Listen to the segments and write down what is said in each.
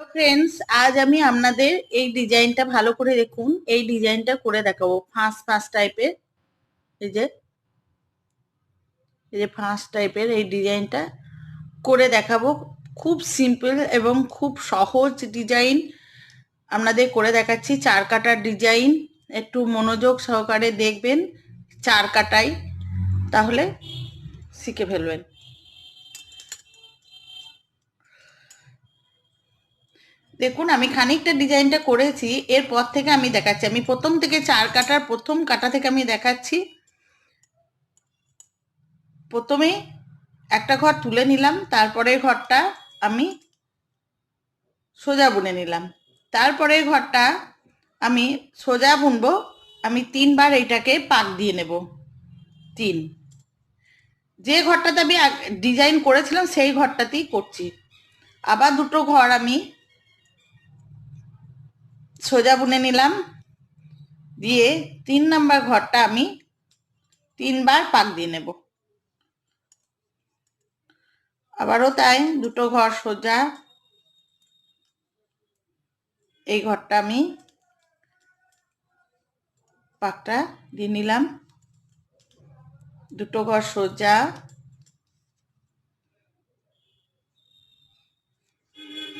Friends আজ আমি আপনাদের এই ডিজাইনটা ভালো করে দেখুন। এই ডিজাইনটা করে দেখাবো। ফাঁস ফাঁস টাইপের এই যে এই যে ফাঁস টাইপের এই ডিজাইনটা করে দেখাবো। খুব সিম্পল এবং খুব সহজ ডিজাইন আপনাদের করে দেখাচ্ছি। চার কাটার ডিজাইন। একটু মনোযোগ সহকারে দেখবেন। চার কাটাই। তাহলে শিখে ফেলবেন। দেখুন, আমি খানিকটা ডিজাইনটা করেছি, এরপর থেকে আমি দেখাচ্ছি। আমি প্রথম থেকে চার কাটার, প্রথম কাটা থেকে আমি দেখাচ্ছি। প্রথমে একটা ঘর তুলে নিলাম, তারপরে ঘরটা আমি সোজা বুনে নিলাম। তারপরে ঘরটা আমি সোজা বুনবো, আমি তিনবার এইটাকে পাক দিয়ে নেব। তিন। যে ঘরটাতে আমি ডিজাইন করেছিলাম, সেই ঘরটাতেই করছি। আবার দুটো ঘর আমি সোজা বুনে নিলাম। দিয়ে তিন নাম্বার ঘরটা আমি তিনবার পাক দিয়ে নেব। আবারও তাই দুটো ঘর সোজা। এই ঘরটা আমি পাকটা দিয়ে নিলাম। দুটো ঘর সোজা।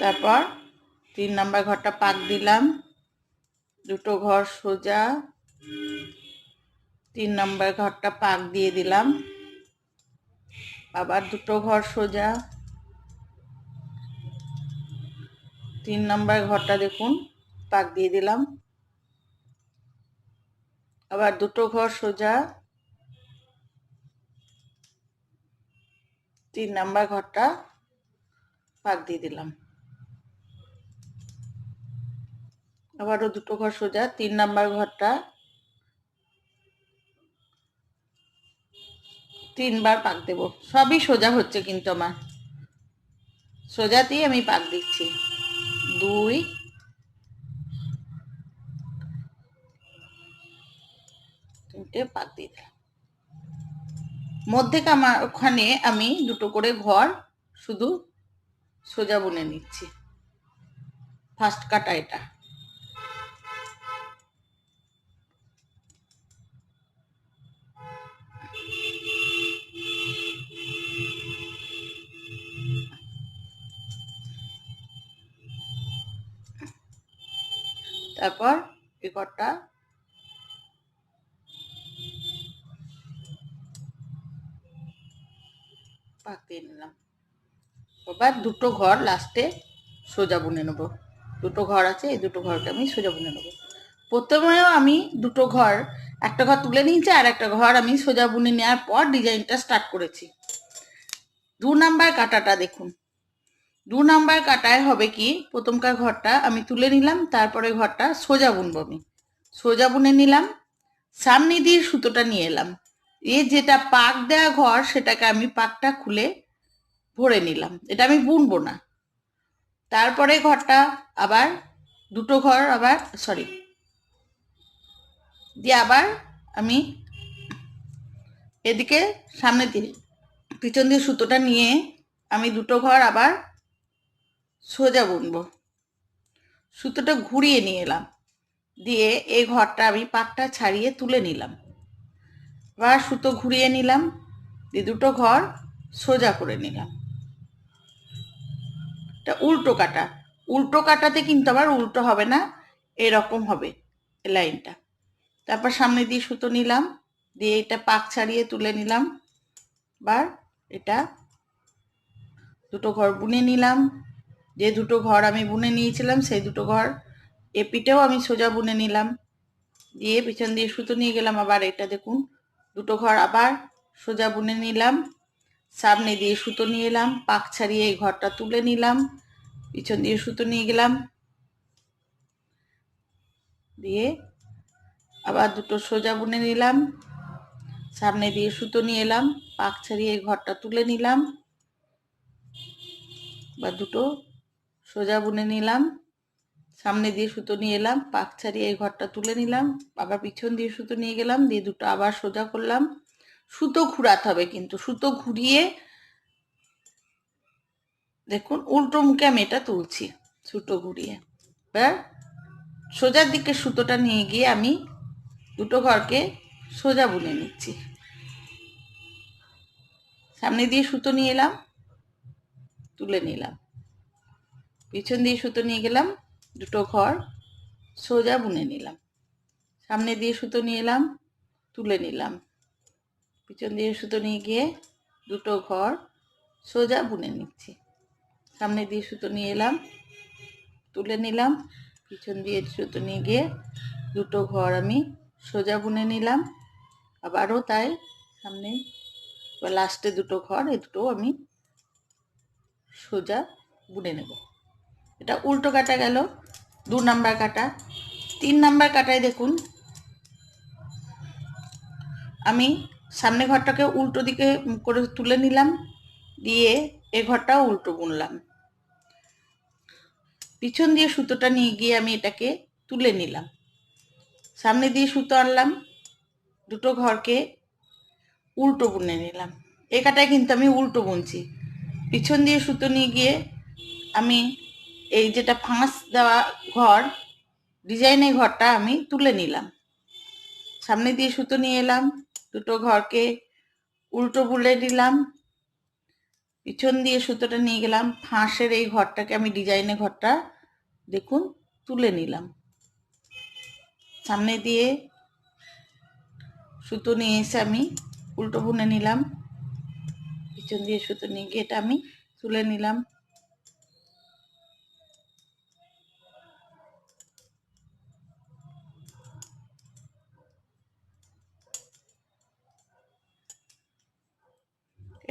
তারপর তিন নাম্বার ঘরটা পাক দিলাম। দুটো ঘর সোজা। তিন নম্বর ঘরটা পাক দিয়ে দিলাম। আবার দুটো ঘর সোজা। তিন নম্বর ঘরটা দেখুন, পাক দিয়ে দিলাম। আবার দুটো ঘর সোজা। তিন নাম্বার ঘরটা পাক দিয়ে দিলাম। আবারও দুটো ঘর সোজা, তিন নাম্বার ঘরটা। তিনবার পাক দেব। সবই সোজা হচ্ছে কিন্তু আমার। সোজাতেই আমি পাক দিচ্ছি। দুই। তিনটে পাক দিয়ে দিলাম। মধ্যে আমার ওখানে আমি দুটো করে ঘর শুধু সোজা বুনে নিচ্ছি। ফার্স্ট কাটা এটা। তারপর এই ঘরটা পাক দিয়ে নিলাম। এবার দুটো ঘর লাস্টে সোজা বুনে নেব। দুটো ঘর আছে, এই দুটো ঘরকে আমি সোজা বুনে নেব। প্রথমেও আমি দুটো ঘর, একটা ঘর তুলে নিয়েছি আর একটা ঘর আমি সোজা বুনে নেওয়ার পর ডিজাইনটা স্টার্ট করেছি। দু নাম্বার কাটাটা দেখুন। দু নাম্বার কাটায় হবে কি? প্রথমকার ঘরটা আমি তুলে নিলাম, তারপরে ঘরটা সোজা বুনবো আমি। সোজা বুনে নিলাম, সামনে দিয়ে সুতোটা নিয়ে এলাম। এ যেটা পাক দেওয়া ঘর, সেটাকে আমি পাকটা খুলে ভরে নিলাম। এটা আমি বুনবো না। তারপরে ঘরটা আবার, দুটো ঘর আবার সরি দিয়ে আবার আমি এদিকে সামনে দিয়ে পিছন দিয়ে সুতোটা নিয়ে আমি দুটো ঘর আবার সোজা বুনবো। সুতোটা ঘুরিয়ে নিয়ে এলাম। দিয়ে এই ঘরটা আমি পাকটা ছাড়িয়ে তুলে নিলাম। আবার সুতো ঘুরিয়ে নিলাম। দিয়ে দুটো ঘর সোজা করে নিলাম। এটা উল্টো কাটা। উল্টো কাটাতে কিন্তু আবার উল্টো হবে না, এরকম হবে লাইনটা। তারপর সামনে দিয়ে সুতো নিলাম। দিয়ে এটা পাক ছাড়িয়ে তুলে নিলাম। বার এটা দুটো ঘর বুনে নিলাম। যে দুটো ঘর আমি বুনে নিয়েছিলাম, সেই দুটো ঘর এপিটেও আমি সোজা বুনে নিলাম। দিয়ে পিছন দিয়ে সুতো নিয়ে গেলাম, আবার এটা দেখুন, দুটো ঘর আবার সোজা বুনে নিলাম। সামনে দিয়ে সুতো নিয়ে এলাম, পাক ছাড়িয়ে এই ঘরটা তুলে নিলাম। পিছন দিয়ে সুতো নিয়ে গেলাম। দিয়ে আবার দুটো সোজা বুনে নিলাম। সামনে দিয়ে সুতো নিয়ে এলাম, পাক ছাড়িয়ে এই ঘরটা তুলে নিলাম। বা দুটো সোজা বুনে নিলাম, সামনে দিয়ে সুতো নিয়ে এলাম, পাক ছাড়িয়ে এই ঘরটা তুলে নিলাম, আবার পিছন দিয়ে সুতো নিয়ে গেলাম, দিয়ে দুটো আবার সোজা করলাম। সুতো ঘুরাতে হবে কিন্তু, সুতো ঘুরিয়ে দেখুন উল্টো মুখে আমি এটা তুলছি, সুতো ঘুরিয়ে। এবার সোজার দিকে সুতোটা নিয়ে গিয়ে আমি দুটো ঘরকে সোজা বুনে নিচ্ছি। সামনে দিয়ে সুতো নিয়ে এলাম, তুলে নিলাম। পিছন দিয়ে সুতো নিয়ে গেলাম, দুটো ঘর, সোজা বুনে নিলাম। সামনে দিয়ে সুতো নিয়ে এলাম, তুলে নিলাম। পিছন দিয়ে সুতো নিয়ে গিয়ে দুটো ঘর, সোজা বুনে নিচ্ছি। সামনে দিয়ে সুতো নিয়ে এলাম, তুলে নিলাম। পিছন দিয়ে সুতো নিয়ে গিয়ে দুটো ঘর আমি সোজা বুনে নিলাম। আবারও তাই সামনে লাস্টে দুটো ঘর এই দুটো আমি সোজা বুনে নেব। এটা উল্টো কাটা গেল, দু নাম্বার কাটা। তিন নাম্বার কাটায় দেখুন, আমি সামনে ঘরটাকে উল্টো দিকে করে তুলে নিলাম, দিয়ে এ ঘরটাও উল্টো বুনলাম। পিছন দিয়ে সুতোটা নিয়ে গিয়ে আমি এটাকে তুলে নিলাম। সামনে দিয়ে সুতো আনলাম, দুটো ঘরকে উল্টো বুনে নিলাম। এ কাটায় কিন্তু আমি উল্টো বুনছি। পিছন দিয়ে সুতো নিয়ে গিয়ে আমি এই যেটা ফাঁস দেওয়া ঘর, ডিজাইনের ঘরটা আমি তুলে নিলাম। সামনে দিয়ে সুতো নিয়ে এলাম, দুটো ঘরকে উল্টো বুলে নিলাম, পিছন দিয়ে সুতোটা নিয়ে গেলাম, ফাঁসের এই ঘরটাকে আমি ডিজাইনের ঘরটা দেখুন তুলে নিলাম। সামনে দিয়ে সুতো নিয়ে এসে আমি উল্টো বুনে নিলাম, পিছন দিয়ে সুতো নিয়ে গিয়ে এটা আমি তুলে নিলাম।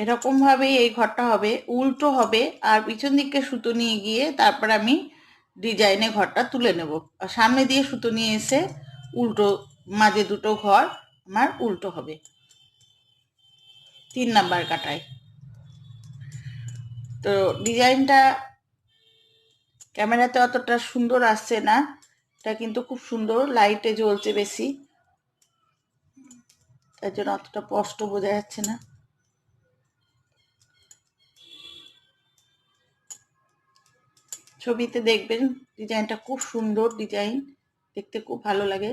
এরকম ভাবেই এই ঘরটা হবে, উল্টো হবে, আর পিছন দিকে সুতো নিয়ে গিয়ে তারপর আমি ডিজাইনে ঘরটা তুলে নেব। আর সামনে দিয়ে সুতো নিয়ে এসে উল্টো, মাঝে দুটো ঘর আমার উল্টো হবে। তিন নাম্বার কাটায়। তো ডিজাইনটা ক্যামেরাতে অতটা সুন্দর আসছে না, এটা কিন্তু খুব সুন্দর, লাইটে জ্বলছে বেশি। তার জন্য অতটা স্পষ্ট বোঝা যাচ্ছে না। ছবিতে দেখবেন ডিজাইনটা খুব সুন্দর ডিজাইন। দেখতে খুব ভালো লাগে।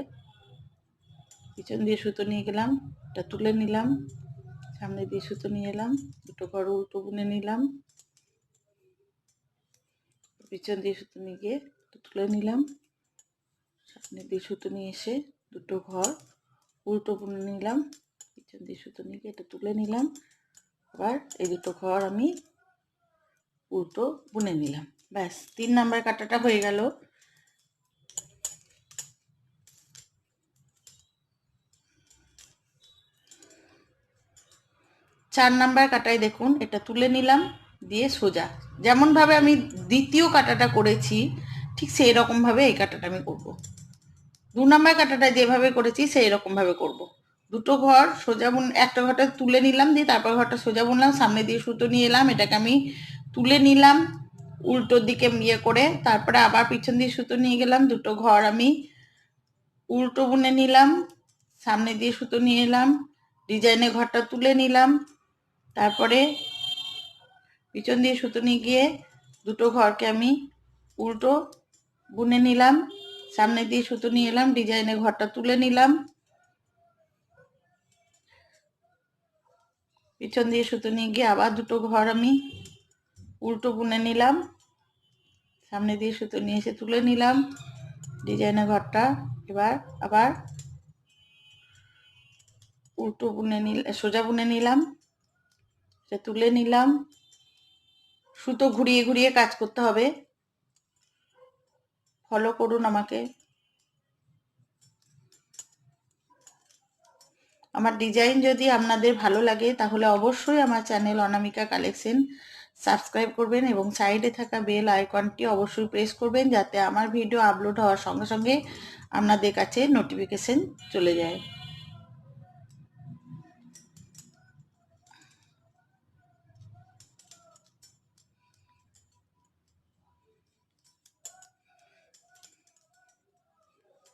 পিছন দিয়ে সুতো নিয়ে গেলাম, এটা তুলে নিলাম, সামনে দিয়ে সুতো নিয়ে এলাম, দুটো ঘর উল্টো বুনে নিলাম। পিছন দিয়ে সুতো নিয়ে গিয়ে তুলে নিলাম। সামনে দিয়ে সুতো নিয়ে এসে দুটো ঘর উল্টো বুনে নিলাম। পিছন দিয়ে সুতো নিয়ে গিয়ে এটা তুলে নিলাম। আবার এই দুটো ঘর আমি উল্টো বুনে নিলাম। ব্যাস, তিন নাম্বার কাটাটা হয়ে গেল। চার নাম্বার কাটায় দেখুন, এটা তুলে নিলাম, দিয়ে সোজা। যেমনভাবে আমি দ্বিতীয় কাটাটা করেছি, ঠিক সেই রকমভাবে এই কাটাটা আমি করব। দু নাম্বার কাটাটা যেভাবে করেছি সেই রকমভাবে করব। দুটো ঘর সোজা বুন, একটা ঘরটা তুলে নিলাম, দিয়ে তারপর ঘরটা সোজা বুনলাম, সামনে দিয়ে সুতো নিয়ে এলাম, এটাকে আমি তুলে নিলাম। উল্টোর দিকে ইয়ে করে, তারপরে আবার পিছন দিয়ে সুতো নিয়ে গেলাম, দুটো ঘর আমি। উল্টো বুনে নিলাম, সামনে দিয়ে সুতো নিয়ে এলাম ডিজাইনের ঘরটা তুলে নিলাম, তারপরে পিছন দিয়ে সুতো নিয়ে গিয়ে দুটো ঘরকে আমি উল্টো বুনে নিলাম, সামনে দিয়ে সুতো নিয়ে এলাম ডিজাইনের ঘরটা তুলে নিলাম। পিছন দিয়ে সুতো নিয়ে গিয়ে আবার দুটো ঘর আমি উল্টো বুনে নিলাম। সামনে দিয়ে সুতো নিয়ে এসে তুলে নিলাম। ডিজাইনের ঘরটা এবার আবার উল্টো বুনে নিল সোজা বুনে নিলাম। সে তুলে নিলাম। সুতো ঘুরিয়ে ঘুরিয়ে কাজ করতে হবে। ফলো করুন আমাকে। আমার ডিজাইন যদি আপনাদের ভালো লাগে তাহলে অবশ্যই আমার চ্যানেল অনামিকা কালেকশন সাবস্ক্রাইব করবেন এবং সাইডে থাকা বেল আইকনটি অবশ্যই প্রেস করবেন যাতে আমার ভিডিও আপলোড হওয়ার সঙ্গে সঙ্গে আপনাদের কাছে নোটিফিকেশন চলে যায়।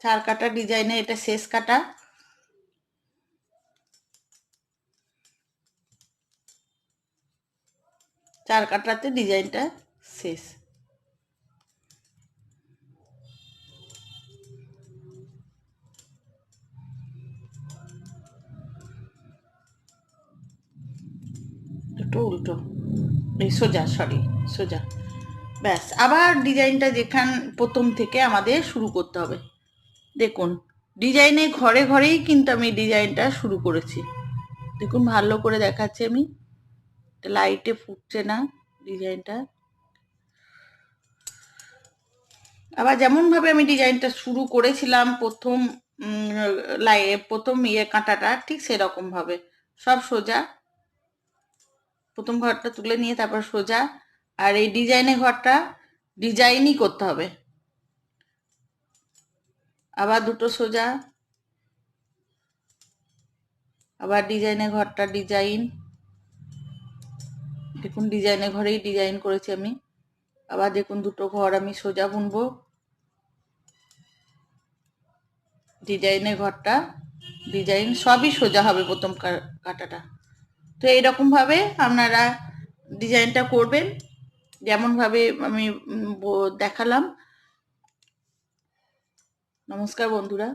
চার কাটা ডিজাইনে এটা শেষ কাটা। তার কাটাতে ডিজাইনটা শেষ। দুটো উল্টো। এই সোজা সরি সোজা। ব্যাস, আবার ডিজাইনটা যেখান, প্রথম থেকে আমাদের শুরু করতে হবে। দেখুন, ডিজাইনে ঘরে ঘরেই কিন্তু আমি ডিজাইনটা শুরু করেছি। দেখুন, ভালো করে দেখাচ্ছি আমি। লাইটে ফুটছে না ডিজাইনটা। আবার যেমনভাবে আমি ডিজাইনটা শুরু করেছিলাম প্রথম লাই, প্রথম ইয়ে কাঁটাটা, ঠিক সেরকম ভাবে সব সোজা। প্রথম ঘরটা তুলে নিয়ে তারপর সোজা। আর এই ডিজাইনের ঘরটা ডিজাইনই করতে হবে। আবার দুটো সোজা। আবার ডিজাইনের ঘরটা ডিজাইন। দেখুন, ডিজাইনের ঘরেই ডিজাইন করেছি আমি। আবার দেখুন, দুটো ঘর আমি সোজা বুনবো। ডিজাইনের ঘরটা, ডিজাইন সবই সোজা হবে প্রথম কাটাটা। তো এইরকম ভাবে আপনারা ডিজাইনটা করবেন। যেমনভাবে আমি দেখালাম। নমস্কার বন্ধুরা।